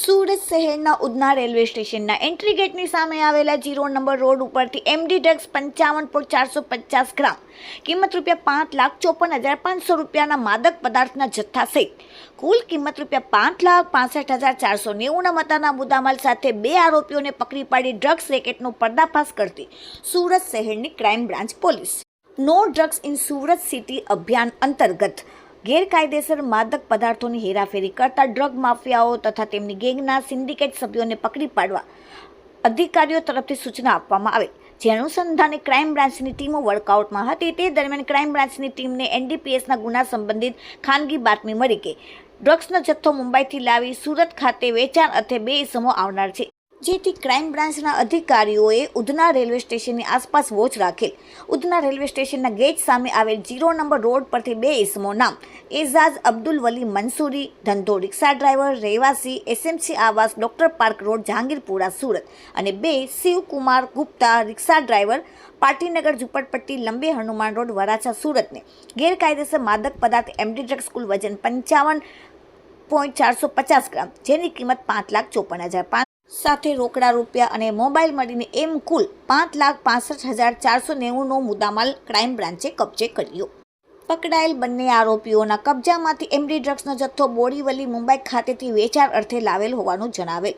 સુરત શહેરના ઉધના રેલવે સ્ટેશનના એન્ટ્રી ગેટની સામે આવેલા જીરો નંબર રોડ ઉપરથી એમડી ડ્રગ્સ પંચાવન પોઈન્ટ ચારસો પચાસ ગ્રામ, કિંમત રૂપિયા પાંચ લાખ ચોપન હજાર પાંચસો રૂપિયાના માદક પદાર્થના જથ્થા સહિત કુલ કિંમત રૂપિયા પાંચ લાખ પાસઠ હજાર ચારસો નેવુંના મતાના મુદ્દામાલ સાથે બે આરોપીઓને પકડી પાડી ડ્રગ્સ રેકેટનો પર્દાફાશ કરતી સુરત શહેરની crime branch police. No drugs in Surat city અભિયાન અંતર્ગત ગેરકાયદેસર માદક પદાર્થોની હેરાફેરી કરતા ડ્રગ માફિયાઓ તથા તેમની ગેંગના સિન્ડિકેટ સભ્યોને પકડી પાડવા અધિકારીઓ તરફથી સૂચના આપવામાં આવે. જે અનુસંધાને ક્રાઇમ બ્રાન્ચની ટીમો વર્કઆઉટમાં હતી, તે દરમિયાન ક્રાઇમ બ્રાન્ચની ટીમને એનડીપીએસના ગુના સંબંધિત ખાનગી બાતમી મળી કે ડ્રગ્સનો જથ્થો મુંબઈથી લાવી સુરત ખાતે વેચાણ અર્થે બે ઇસમો આવનાર છે. જેથી ક્રાઇમ બ્રાન્ચના અધિકારીઓએ ઉધના રેલવે સ્ટેશનની આસપાસ વોચ રાખેલ. ઉધના રેલવે સ્ટેશનના ગેટ સામે આવેલ જીરો નંબર રોડ પરથી બે ઇસમો નામ. એઝાઝ અબ્દુલ વલી મંસૂરી, ધંધો રિક્ષા ડ્રાઈવર, રહેવાસી, એસએમસી આવાસ, doctor park road, Jahangirpura, Surat અને બે શિવકુમાર ગુપ્તા રિક્ષા ડ્રાઈવર, પાટીનગર ઝુંપડપટ્ટી, લંબે હનુમાન રોડ, વરાછા, સુરતને. ગેરકાયદેસર માદક પદાર્થ એમડી ડ્રગ્સ કુલ વજન પંચાવન પોઈન્ટ ચારસો પચાસ ગ્રામ, જેની કિંમત પાંચ લાખ ચોપન હજાર પાંચ સાથે રોકડા રૂપિયા અને મોબાઈલ મળીને એમ કુલ પાંચ લાખ પાસઠ હજાર ચારસો નેવુંનો મુદ્દામાલ ક્રાઇમ બ્રાન્ચે કબજે કર્યો. પકડાયેલ બંને આરોપીઓના કબજામાંથી એમડી ડ્રગ્સનો જથ્થો બોરીવલી, મુંબઈ ખાતેથી વેચાણ અર્થે લાવેલ હોવાનું જણાવેલ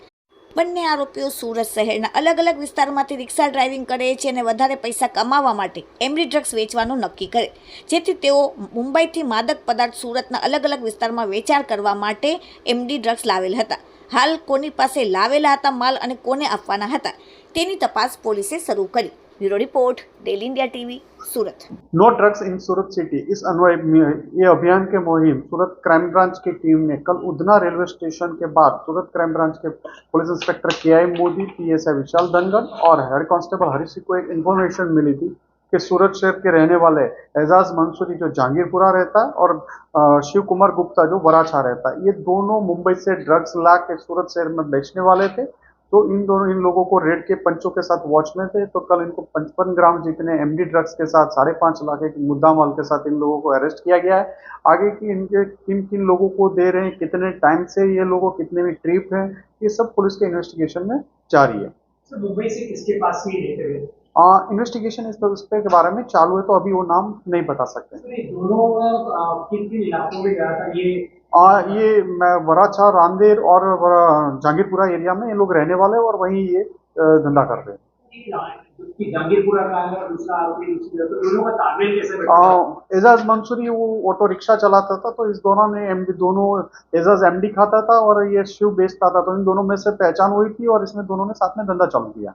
બંને આરોપીઓ સુરત શહેરના અલગ અલગ વિસ્તારમાંથી રિક્ષા ડ્રાઇવિંગ કરે છે અને વધારે પૈસા કમાવા માટે એમડી ડ્રગ્સ વેચવાનું નક્કી કરે. જેથી તેઓ મુંબઈથી માદક પદાર્થ સુરતના અલગ અલગ વિસ્તારમાં વેચાણ કરવા માટે એમડી ડ્રગ્સ લાવેલ હતા. હાલ કોની પાસે લાવેલા હતા માલ અને કોને આપવાના હતા તેની તપાસ પોલીસે શરૂ કરી bureau report daily India TV Surat no drugs in Surat city इस अन्वय में ये अभियान के मुहिम सूरत क्राइम ब्रांच की टीम ने कल उधना रेलवे स्टेशन के बाद सूरत क्राइम ब्रांच के police inspector K I Modi PSI विशाल दंगल और हेड कांस्टेबल हरीश को एक इन्फॉर्मेशन मिली थी कि सूरत शहर के रहने वाले एजाज मंसूरी जो जहांगीरपुरा रहता है और शिव कुमार गुप्ता जो वराछा रहता है, ये दोनों मुंबई से ड्रग्स ला के सूरत शहर में बेचने वाले थे। तो इन दोनों, इन लोगों को रेड के पंचों के साथ वॉच में थे। तो कल इनको पचपन ग्राम जितने एमडी ड्रग्स के साथ, साढ़े पाँच लाख के मुद्दा माल के साथ इन लोगों को अरेस्ट किया गया है। आगे की इनके, किन किन लोगों को दे रहे हैं, कितने टाइम से ये लोगों, कितने भी ट्रिप हैं, ये सब पुलिस के इन्वेस्टिगेशन में जारी है। मुंबई से किसके पास ये लेते हुए? इन्वेस्टिगेशन इस पे के बारे में चालू है तो अभी वो नाम नहीं बता सकते। ये दोनों किन किन इलाकों में गया था ये? आ, ये मैं वराछा रामदेर और जहांगीरपुरा एरिया में ये लोग रहने वाले और वहीं ये धंधा करते हैं। एजाज मंसूरी वो ऑटो रिक्शा चलाता था तो इस दौरान एमडी दोनों एजाज एमडी खाता था और ये शिव बेचता था तो इन दोनों में से पहचान हुई थी और इसमें दोनों ने साथ में धंधा चालू किया।